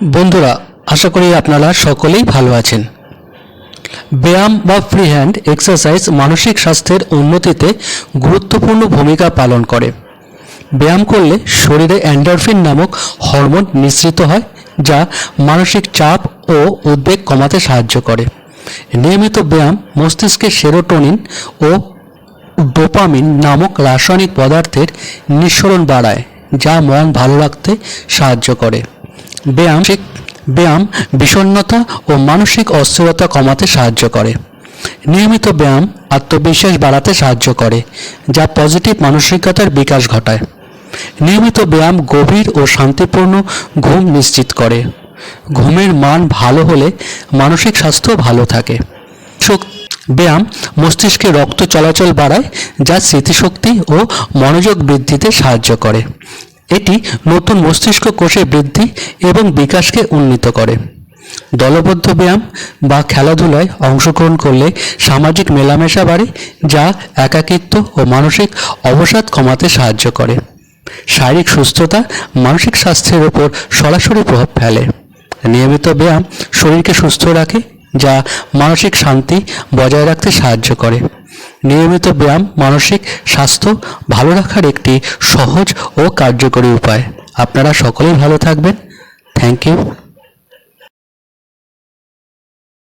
বন্ধুরা, আশা করি আপনারা সকলেই ভালো আছেন। ব্যায়াম বা ফ্রি হ্যান্ড এক্সারসাইজ মানসিক স্বাস্থ্যের উন্নতিতে গুরুত্বপূর্ণ ভূমিকা পালন করে। ব্যায়াম করলে শরীরে অ্যান্ডারফিন নামক হরমোন নিঃসৃত হয়, যা মানসিক চাপ ও উদ্বেগ কমাতে সাহায্য করে। নিয়মিত ব্যায়াম মস্তিষ্কে সেরোটোনিন ও ডোপামিন নামক রাসায়নিক পদার্থের নিঃসরণ বাড়ায়, যা মন ভালো রাখতে সাহায্য করে। ব্যায়াম ব্যায়াম বিষণ্ণতা ও মানসিক অস্থিরতা কমাতে সাহায্য করে। নিয়মিত ব্যায়াম আত্মবিশ্বাস বাড়াতে সাহায্য করে, যা পজিটিভ মানসিকতার বিকাশ ঘটায়। নিয়মিত ব্যায়াম গভীর ও শান্তিপূর্ণ ঘুম নিশ্চিত করে। ঘুমের মান ভালো হলে মানসিক স্বাস্থ্য ভালো থাকে। ব্যায়াম মস্তিষ্কে রক্ত চলাচল বাড়ায়, যা স্মৃতিশক্তি ও মনোযোগ বৃদ্ধিতে সাহায্য করে। এটি নতুন মস্তিষ্ক কোষে বৃদ্ধি এবং বিকাশকে উন্নীত করে। দলবদ্ধ ব্যায়াম বা খেলাধুলায় অংশগ্রহণ করলে সামাজিক মেলামেশা বাড়ে, যা একাকিত্ব ও মানসিক অবসাদ কমাতে সাহায্য করে। শারীরিক সুস্থতা মানসিক স্বাস্থ্যের উপর সরাসরি প্রভাব ফেলে। নিয়মিত ব্যায়াম শরীরকে সুস্থ রাখে, যা মানসিক শান্তি বজায় রাখতে সাহায্য করে। নিয়মিত ব্যায়াম, মানসিক স্বাস্থ্য ভালো রাখার একটি সহজ ও কার্যকরী উপায়। আপনারা সকলেই ভালো থাকবেন। Thank you